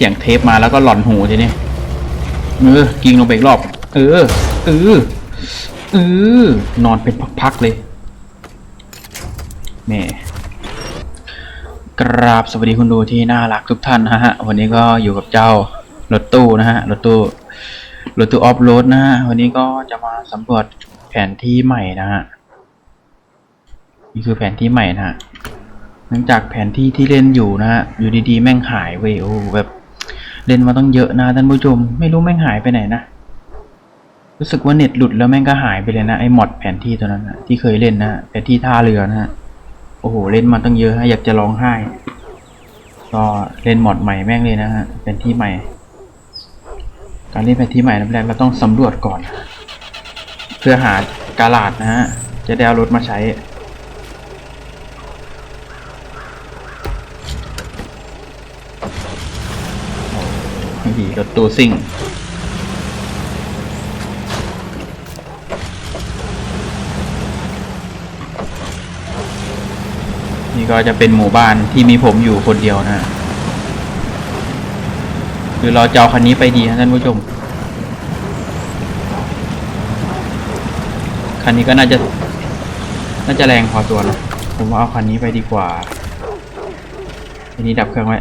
เสียงเทปมาแล้วก็หลอนหูทีนี้เออกิงลงไปอีกรอบ เออเออเออนอนเป็นพักๆเลยแม่กราบสวัสดีคุณดูที่น่ารักทุกท่านนะฮะ วันนี้ก็อยู่กับเจ้ารถตู้นะฮะรถตู้รถตู้ออฟโรดนะฮะวันนี้ก็จะมาสำรวจแผนที่ใหม่นะฮะนี่คือแผนที่ใหม่นะฮะเนื่องจากแผนที่ที่เล่นอยู่นะฮะอยู่ดีๆแม่งหายเว้ยโอ้แบบ เล่นมาต้องเยอะนะท่านผู้ชม ไม่รู้แม่งหายไปไหนนะ รู้สึกว่าเน็ตหลุดแล้วแม่งก็หายไปเลยนะไอ้มอดแผนที่ตัวนั้นนะที่เคยเล่นนะแผนที่ท่าเรือนะฮะโอ้โหเล่นมาตั้งเยอะฮะอยากจะร้องไห้ ก็เล่นมอดใหม่แม่งเลยนะฮะแผนที่ใหม่ การเล่นแผนที่ใหม่นั้นแรกเราต้องสำรวจก่อน เพื่อหากาลาดนะฮะจะได้เอารถมาใช้ นี่รถตู้ซิ่ง นี่ก็จะเป็นหมู่บ้านที่มีผมอยู่คนเดียวนะหรือเราจะเอาคันนี้ไปดีนะท่านผู้ชม คันนี้ก็น่าจะ น่าจะแรงพอตัวนะผมว่าเอาคันนี้ไปดีกว่าอันนี้ดับเครื่องไว้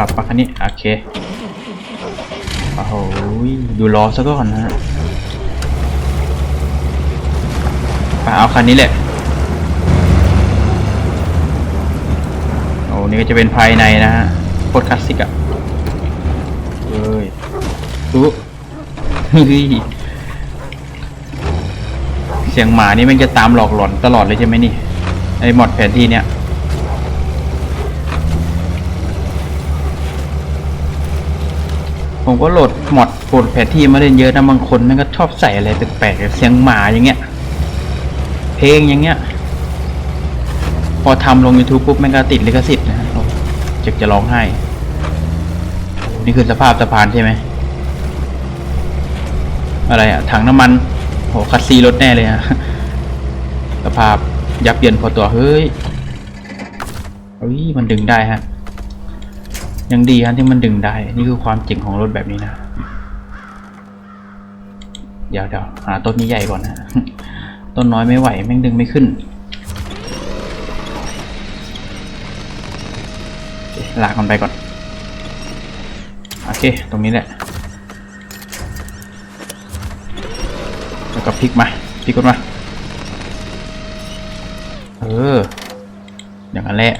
ลับปะคันนี้โอเคโอ้โหดูล้อซะก่อนนะฮะไปเอาคันนี้แหละโอ้นี่ก็จะเป็นภายในนะฮะโคตรคลาสสิกอะเอ้ยอุ๊เฮ้ยเสียงหมานี่มันจะตามหลอกหลอนตลอดเลยใช่ไหมนี่ไอ้หมดแผนที่เนี้ย ผมก็โหลดมอดโหลดแผนที่มาเล่นเยอะนะบางคนแม่งก็ชอบใส่อะไรแปลกๆเสียงหมาอย่างเงี้ย เพลงอย่างเงี้ย พอทำลง YouTube ปุ๊บแม่งก็ติดลิขสิทธิ์นะฮะจะจะร้องไห้ นี่คือสภาพสะพานใช่ไหม อะไรอะถังน้ำมันโหคัสซีรถแน่เลยฮะสภาพยับเยินพอตัว เฮ้ยเฮ้ยมันดึงได้ฮะ ยังดีฮะที่มันดึงได้ นี่คือความเจ๋งของรถแบบนี้นะ เดี๋ยวเดี๋ยวหาต้นนี้ใหญ่ก่อนนะ ต้นน้อยไม่ไหวแม่งดึงไม่ขึ้น ลากมันไปก่อน โอเค ตรงนี้แหละ แล้วก็พลิกมา พลิกกันมา เออ อย่างนั้นแหละ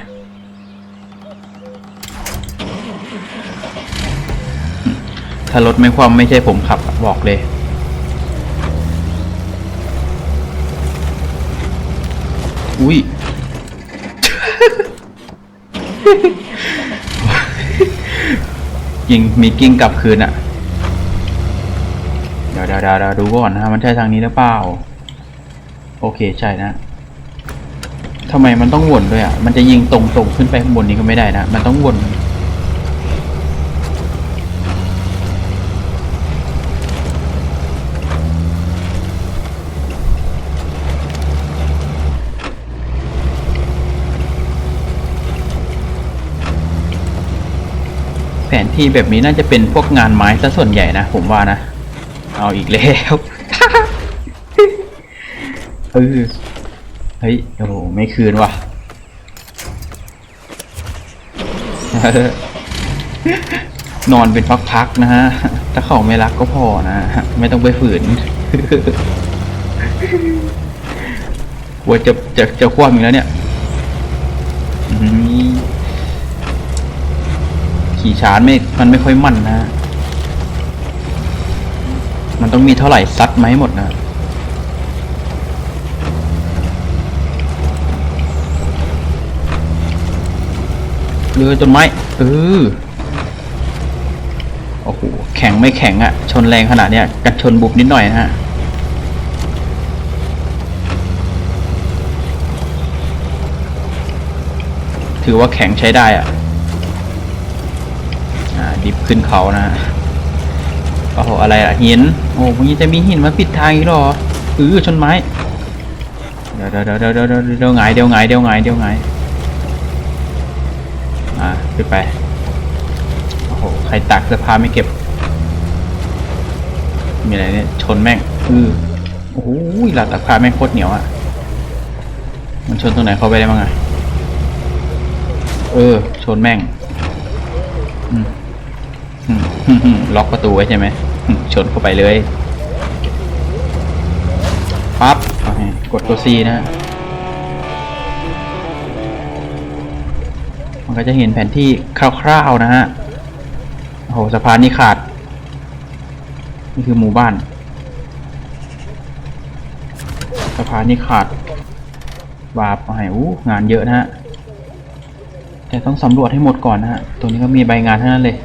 ถ้ารถไม่ความไม่ใช่ผมขับบอกเลย อุ้ยยิงมีกิ้งกลับคืนอะเดี๋ยวเดี๋ยวเดี๋ยวเดี๋ยวดูก่อนนะมันใช่ทางนี้หรือเปล่า โอเคใช่นะทำไมมันต้องวนด้วยอะมันจะยิงตรงๆขึ้นไปข้างบนนี้ก็ไม่ได้นะ มันต้องวน แผนที่แบบนี้น่าจะเป็นพวกงานไม้ซะส่วนใหญ่นะผมว่านะ เอาอีกแล้วเออเฮ้ยโอ้โหไม่คืนว่ะนอนเป็นพักๆนะฮะ ถ้าเขาไม่รักก็พอนะไม่ต้องไปฝืนกลัวจะจะจะคว่ำอีกแล้วเนี่ยอืม ขี่ช้าไม่ มันไม่ค่อยมั่นนะ มันต้องมีเท่าไหร่ซัดมาให้หมดนะเรือจนไม้เออโอ้โห แข็งไม่แข็งอะ่ะชนแรงขนาดเนี้ยกันชนบุบนิดหน่อยนะฮะถือว่าแข็งใช้ได้อะอ่า ดิบขึ้นเขานะโอ้โหอะไรอะหินโอ้พวกนี้จะมีหินมาปิดทางอีกหรอเออชนไม้เดี๋ยวเดี๋ยวเดี๋ยวเดี๋ยวเดี๋ยวเดี๋ยวหงายเดี๋ยวหงายเดี๋ยวหงายเดี๋ยวหงายอ่าขึ้นไปโอ้โหใครตักเสื้อผ้าไม่เก็บ มีอะไรเนี่ยชนแม่งอือโอ้โหหลักตักผ้าแม่งโคตรเหนียวอะมันชนตรงไหนเข้าไปได้บ้างอะเออ ชนแม่ง ล็อกประตูไว้ใช่ไหมชนเข้าไปเลยปั๊บกดตัว C นะฮะมันก็จะเห็นแผนที่คร่าวๆนะฮะโอ้โหสะพานนี้ขาด นี่คือหมู่บ้าน สะพานนี้ขาด บาปเอาให้อู้งานเยอะนะฮะ แต่ต้องสำรวจให้หมดก่อนนะฮะ ตัวนี้ก็มีใบงานเท่านั้นเลย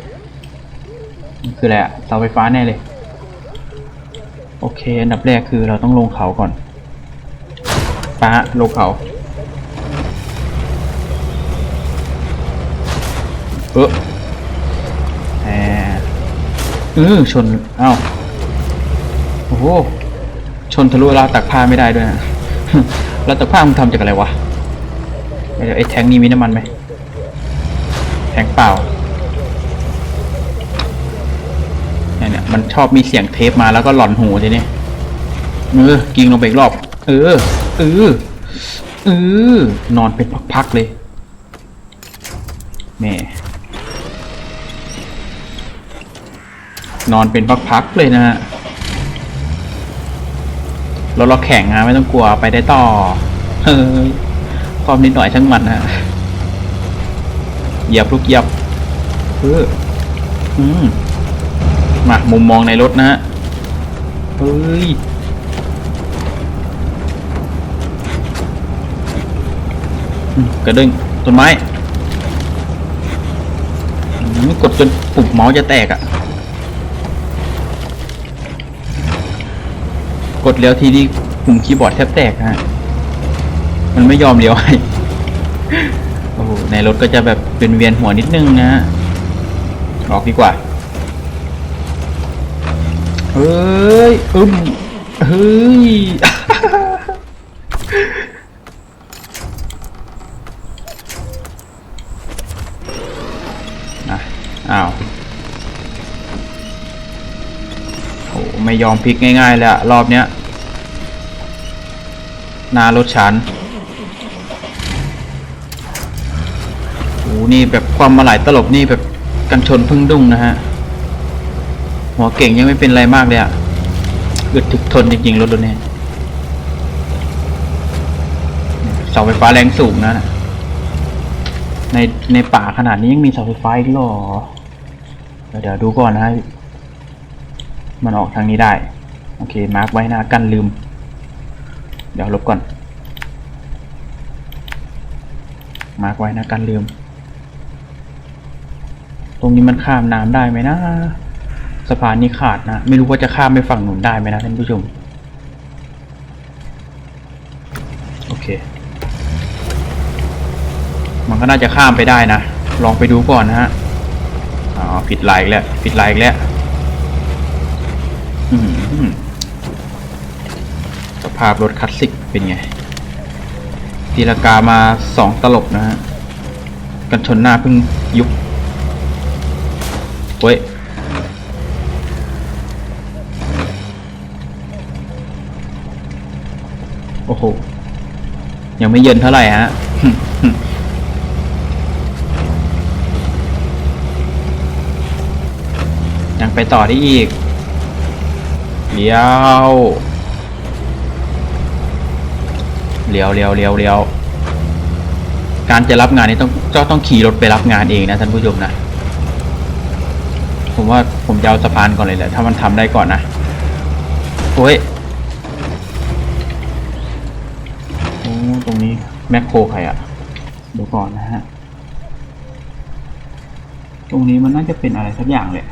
คืออะไรอะเสาไฟฟ้าแน่เลย โอเค อันดับแรกคือเราต้องลงเขาก่อนปะฮะลงเขา เออแหมเออชน เอ้า โอ้โห ชนทะลุราวตักผ้าไม่ได้ด้วยนะราวตักผ้ามันทำจากอะไรวะเดี๋ยวไอ้แทงนี้มีน้ำมันไหมแทงเปล่า เนี่ยเนี่ย มันชอบมีเสียงเทปมาแล้วก็หลอนหูทีนี้เออกิงลงไปอีกรอบ เออเออเออนอนเป็นพักๆเลยแม่นอนเป็นพักๆเลยนะฮะเรถเราแข่งนะไม่ต้องกลัวไปได้ต่อเฮ้ยความนิดหน่อยช่างมันนะฮะเหยียบลูกเหยียบเอออืม มามุมมองในรถนะฮะเฮ้ยกระดึงต้นไม้มกดจนปุ่มเมาส์จะแตกอะ่ะ กดเลี้ยวทีนี้ปุ่มคีย์บอร์ดแทบแตกฮะ มันไม่ยอมเลี้ยวให้โอ้โหในรถก็จะแบบเป็นเวียนหัวนิดนึงนะฮะ ออกดีกว่า เฮ้ยอึมเฮ้ยอะอ้าวโหไม่ยอมพลิกง่ายๆเลยอะรอบเนี้ยนารถฉันโอ้นี่แบบความมาหลายตลบนี่แบบกันชนพึ่งดุ้งนะฮะ หัวเก่งยังไม่เป็นไรมากเลยอะอึดถึกทนจริงๆรถตัวนี้เสาไฟฟ้าแรงสูงนะ ในในป่าขนาดนี้ยังมีเสาไฟฟ้าอีกหรอเดี๋ยวเดี๋ยวดูก่อนนะ มันออกทางนี้ได้ โอเค มาร์กไว้นะกันลืม เดี๋ยวลบก่อน มาร์กไว้นะกันลืม ตรงนี้มันข้ามน้ำได้ไหมนะ สะพานนี้ขาดนะ ไม่รู้ว่าจะข้ามไปฝั่งหนุนได้ไหมนะท่านผู้ชม โอเค มันก็น่าจะข้ามไปได้นะ ลองไปดูก่อนนะฮะ อ๋อ ผิดลายอีกแล้ว ผิดลายอีกแล้วสภาพรถคลาสสิกเป็นไง ตีลากามาสองตลบนะฮะ กันชนหน้าเพิ่งยุบเว้ย อ้โห ยังไม่เย็นเท่าไหร่ฮะยังไปต่อได้อีก เลี้ยวเลี้ยวเลี้ยวเลี้ยวเลี้ยวการจะรับงานนี้ต้องก็ต้องขี่รถไปรับงานเองนะท่านผู้ชมนะ ผมว่าผมจะเอาสะพานก่อนเลยแหละถ้ามันทำได้ก่อนนะโอ้ย โอ้ ตรงนี้แมคโครใครอะดูก่อนนะฮะ ตรงนี้มันน่าจะเป็นอะไรสักอย่างเลย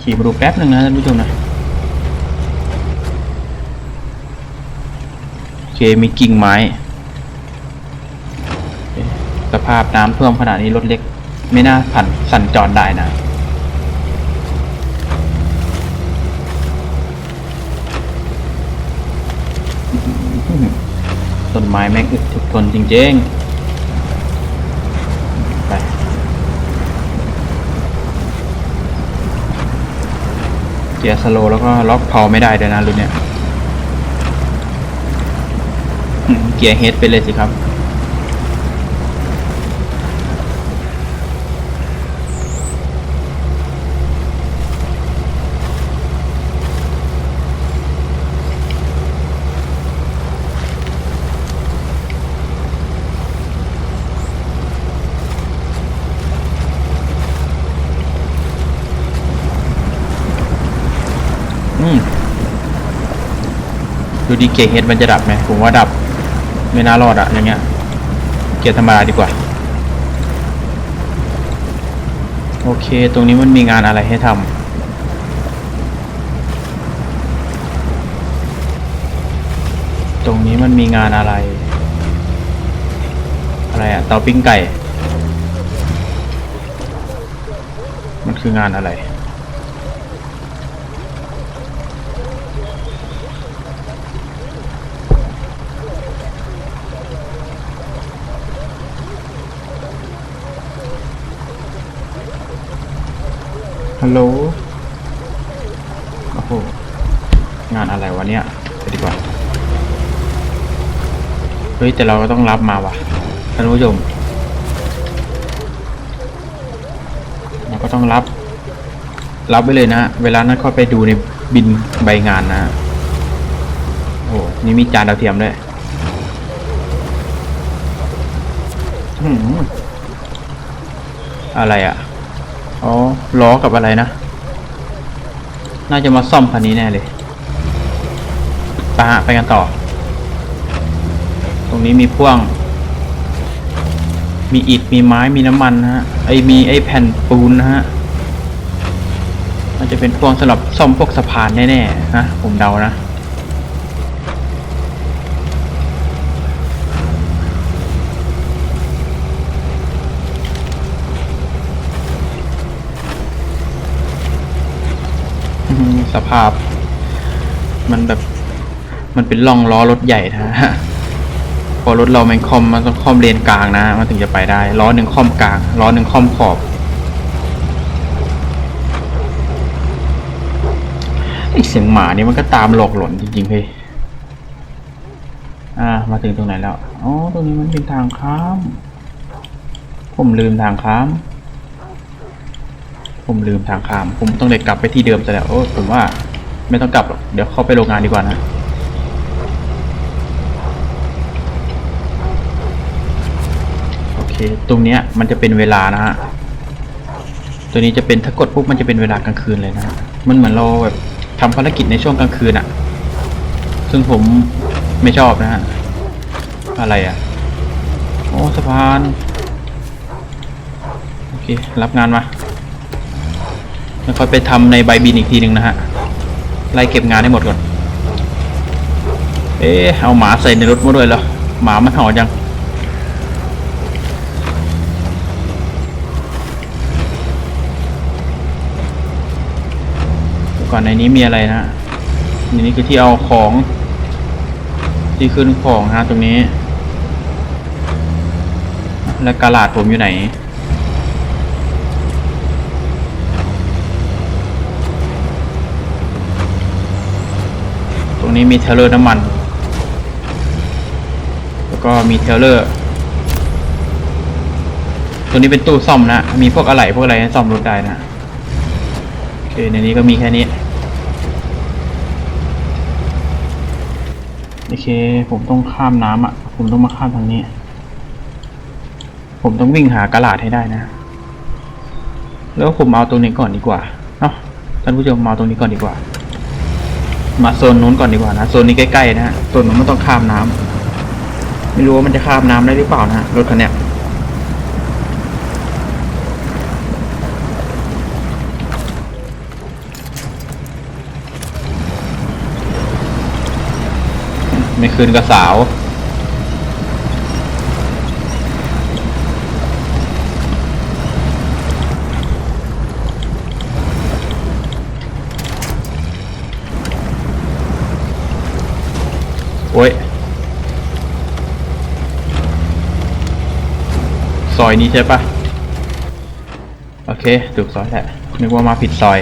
ขี่มาดูแป๊บหนึ่งนะท่านผู้ชมนะโอเคมีกิ่งไม้ สภาพน้ำท่วมขนาดนี้รถเล็ก ไม่น่าผ่านสัญจรได้นะ นไม้แม่งอึดทุกคนจริงๆ ไป เกียร์สโลแล้วก็ล็อกพผาไม่ได้เลยนะรุ่นเนี้ย เกียร์เฮดไปเลยสิครับ อืมดูดีเกียร์เฮดมันจะดับไหมผมว่าดับ ไม่น่ารอดอะอย่างเงี้ย เกียร์ธรรมดาดีกว่า โอเค ตรงนี้มันมีงานอะไรให้ทำตรงนี้มันมีงานอะไร อะไรอะเตาปิ้งไก่ มันคืองานอะไร ฮัลโหล โอ้โห งานอะไรวะเนี่ยไปดีกว่า เฮ้ย แต่เราก็ต้องรับมาว่ะท่านผู้ชมเราก็ต้องรับ รับไว้เลยนะ เวลานั้นค่อยไปดูในบินใบงานนะ โอ้โหนี่มีจานดาวเทียมด้วยอื้อหืออะไรอะ อ๋อล้อกับอะไรนะ น่าจะมาซ่อมคันนี้แน่เลยไปะไปกันต่อ ตรงนี้มีพ่วง มีอิฐมีไม้มีน้ำมันนะฮะ ไอมีไอแผ่นปูนนะฮะมันจะเป็นพ่วงสำหรับซ่อมพวกสะพานแน่ๆนะผมเดานะ อืม สภาพ มันแบบ มันเป็นร่องล้อรถใหญ่นะฮะพอรถเรามันคอมมันต้องคอมเลนกลางนะ มันถึงจะไปได้ ล้อหนึ่งคอมกลาง ล้อหนึ่งคอมขอบไอเสียงหมานี่มันก็ตามหลอกหลอนจริงๆเฮ้ยอ่า มาถึงตรงไหนแล้ว อ๋อ ตรงนี้มันเป็นทางข้าม ผมลืมทางข้าม ผมลืมทางข้าม ผมต้องเลยกลับไปที่เดิมซะแล้วโอ้ผมว่าไม่ต้องกลับหรอกเดี๋ยวเข้าไปโรงงานดีกว่านะโอเค ตรงเนี้ยมันจะเป็นเวลานะฮะตัวนี้จะเป็นถ้ากดปุ๊บมันจะเป็นเวลากลางคืนเลยนะฮะมันเหมือนเราแบบทำภารกิจในช่วงกลางคืนอะซึ่งผมไม่ชอบนะฮะอะไรอะโอ้สะพานโอเครับงานมา แล้วค่อยไปทำในใบบินอีกทีหนึ่งนะฮะ ไล่เก็บงานให้หมดก่อน เอ๊ะ เอาหมาใส่ในรถมาด้วยเหรอ หมามันเห่าจัง ก่อนในนี้มีอะไรนะในนี้คือที่เอาของที่ขึ้นของฮะตรงนี้ และกระลาดผมอยู่ไหน รงนี้มีเทเลอร์น้ำมัน แล้วก็มีเทเลอร์ ตัวนี้เป็นตู้ซ่อมนะ มีพวกอะไหล่พวกอะไรให้ซ่อมรถได้นะ โอเค ในนี้ก็มีแค่นี้ โอเค ผมต้องข้ามน้ำอะ ผมต้องมาข้ามทางนี้ ผมต้องวิ่งหากระลาดให้ได้นะ แล้วผมเอาตรงนี้ก่อนดีกว่า เนาะ ท่านผู้ชมมาเอาตรงนี้ก่อนดีกว่า มาโซนนู้นก่อนดีกว่านะโซนนี้ใกล้ๆนะฮะโซนนู้นมันต้องข้ามน้ำไม่รู้ว่ามันจะข้ามน้ำได้หรือเปล่านะฮะรถคันเนี้ยไม่คืนกับสาว้ย ซอยนี้ใช่ปะโอเค ถูกซอยแหละ นึกว่ามาผิดซอย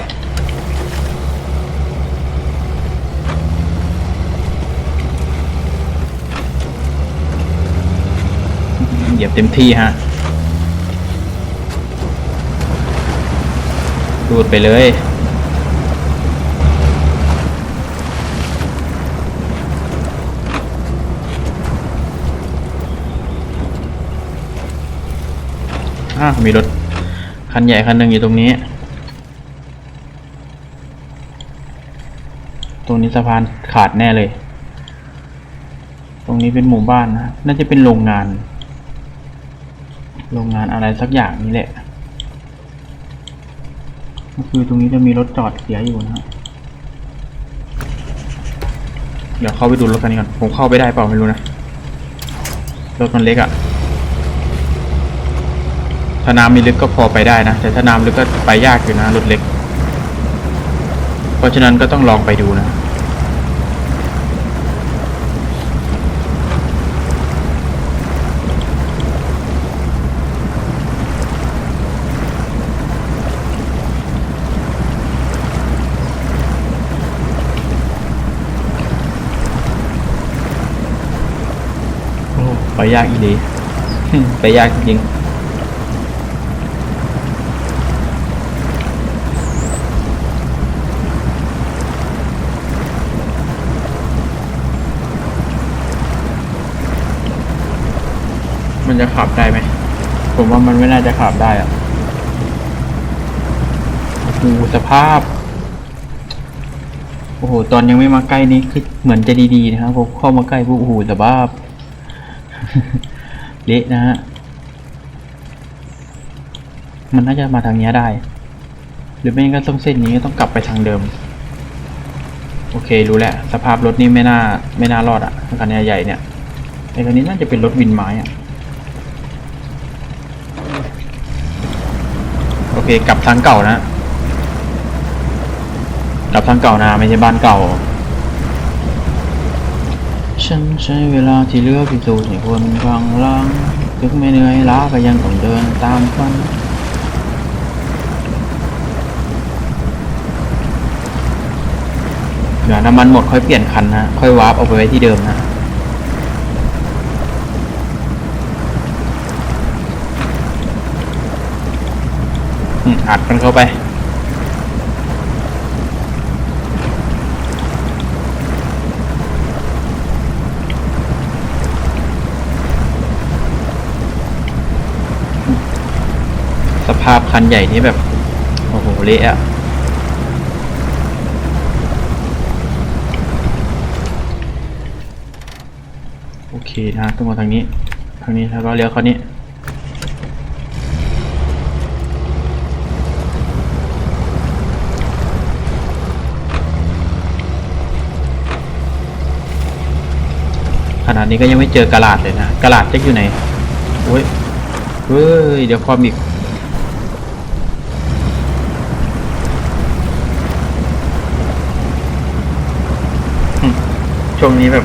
เหยียบเต็มที่ฮะ ดูดไปเลย อ่ามีรถคันใหญ่คันหนึ่งอยู่ตรงนี้ ตรงนี้สะพานขาดแน่เลย ตรงนี้เป็นหมู่บ้านนะ น่าจะเป็นโรงงาน โรงงานอะไรสักอย่างนี่แหละ ก็คือตรงนี้จะมีรถจอดเสียอยู่นะฮะเดี๋ยวเข้าไปดูรถคันนี้ก่อน ผมเข้าไปได้เปล่าไม่รู้นะ รถมันเล็กอะ่ะ ถ้าน้ำมีลึกก็พอไปได้นะ แต่ถ้าน้ำลึกก็ไปยากอยู่นะรถเล็ก เพราะฉะนั้นก็ต้องลองไปดูนะโอ้ไปยากอีดีไปยากจริง มันจะขับได้ไหม ผมว่ามันไม่น่าจะขับได้อะโอ้โหสภาพ โอ้โห ตอนยังไม่มาใกล้นี้คือเหมือนจะดีๆนะครับผมเข้ามาใกล้ปุ๊บโอ้โหสภาพ เละนะฮะ มันน่าจะมาทางนี้ได้ หรือไม่งั้นก็ต้องเส้นนี้ก็ต้องกลับไปทางเดิม โอเครู้แหล้วสภาพรถนี่ไม่น่าไม่น่ารอดอะคันใหญ่ๆเนี่ยไอ้คันนี้น่าจะเป็นรถวินไม้อะโเคกลับทางเก่านะ กลับทางเก่านะ ไม่ใช่บ้านเก่า ฉันใช้เวลาที่เหลือพิสูจน์ให้คนฟังลังถึงไม่เหนื่อยล้าก็ยังต้องเดินตามฝันเดี๋ยวน้ำมันหมดค่อยเปลี่ยนคันนะ ค่อยวาร์ปเอาไปไว้ที่เดิมนะ อัดมันเข้าไป สภาพคันใหญ่นี่แบบ โอ้โห เละอะโอเคนะต้องมาทางนี้ ทางนี้แล้วก็เลี้ยวเข้านี้ นาดนี้ก็ยังไม่เจอกระลาดเลยนะกระลาดจะอยู่ไหนโอ้ยเฮ้ยเดี๋ยวความอีกช่วงนี้แบบ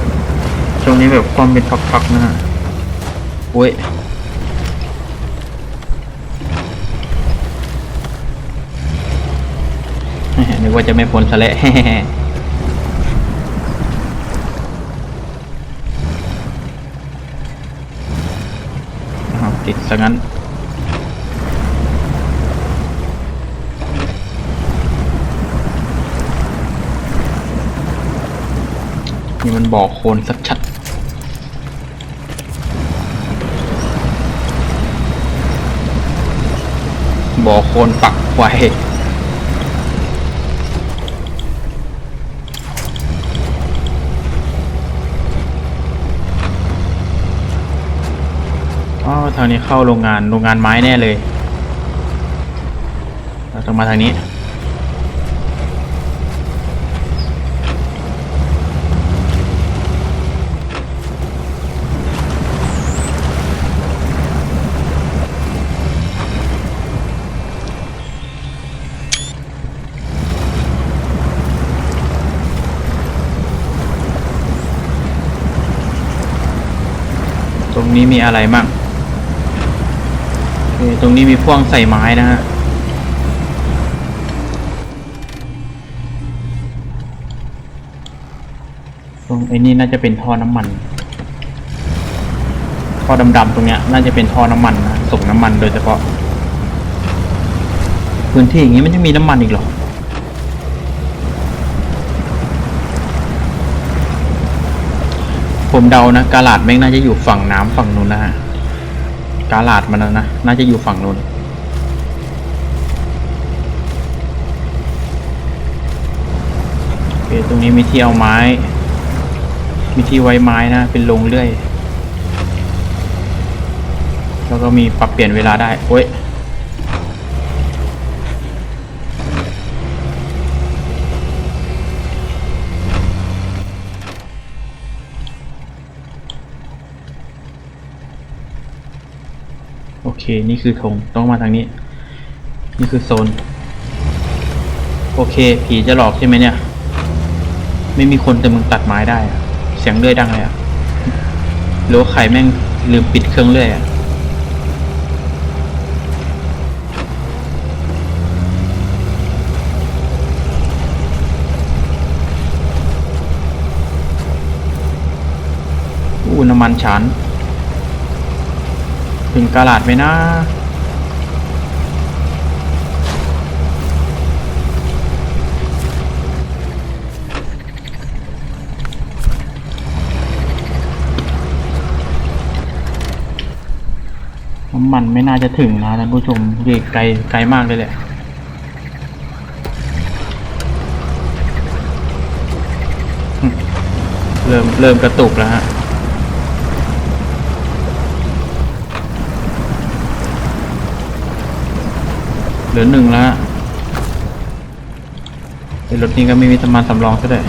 ช่วงนี้แบบความเป็นพักๆนะฮะโอ้ยนึกว่าจะไม่พ้นซะแล้ว อ้าว ติดซะงั้น นี่มันบอกโคนสักชัดบอกโคนปักไว้ ทางนี้เข้าโรงงานโรงงานไม้แน่เลย เราต้องมาทางนี้ ตรงนี้มีอะไรมั่ง ตรงนี้มีพ่วงใส่ไม้นะฮะตรงไอ้นี่น่าจะเป็นท่อน้ำมัน ท่อดำๆตรงเนี้ย น่าจะเป็นท่อน้ำมันนะส่งน้ำมันโดยเฉพาะ พื้นที่อย่างนี้มันจะมีน้ำมันอีกเหรอผมเดานะกาลาดแม่งน่าจะอยู่ฝั่งน้ำฝั่งนู้นนะฮะ กาลาดมันนะนะ น่าจะอยู่ฝั่งนู้นโอเคตรงนี้มีที่เอาไม้ มีที่ไว้ไม้นะ เป็นลงเรื่อย แล้วก็มีปรับเปลี่ยนเวลาได้ โอ้ย เคนี่คือธงต้องมาทางนี้ นี่คือโซน โอเค ผีจะหลอกใช่ไหมเนี่ย ไม่มีคนแต่มึงตัดไม้ได้อะเสียงเลื่อยดังเลยอะหรือว่าใครแม่งลืมปิดเครื่องเลื่อยอะอู้น้ำมันฉัน ถึงกาลาดไหมนะน้ำมันไม่น่าจะถึงนะท่านผู้ชมเรียกไกลไกลมากเลยแหละเริ่มเริ่มกระตุกแล้วฮะ เหลือหนึ่งแล้วฮะไอ้รถนี้ก็ไม่มีสมานสำรองซะด้วย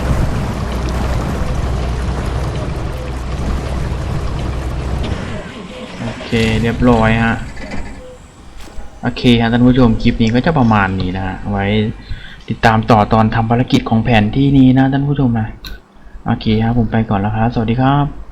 โอเคเรียบร้อยฮะโอเคฮะท่านผู้ชมคลิปนี้ก็จะประมาณนี้นะฮะไว้ติดตามต่อตอนทำภารกิจของแผนที่นี้นะท่านผู้ชมนะโอเคครับผมไปก่อนแล้วครับสวัสดีครับ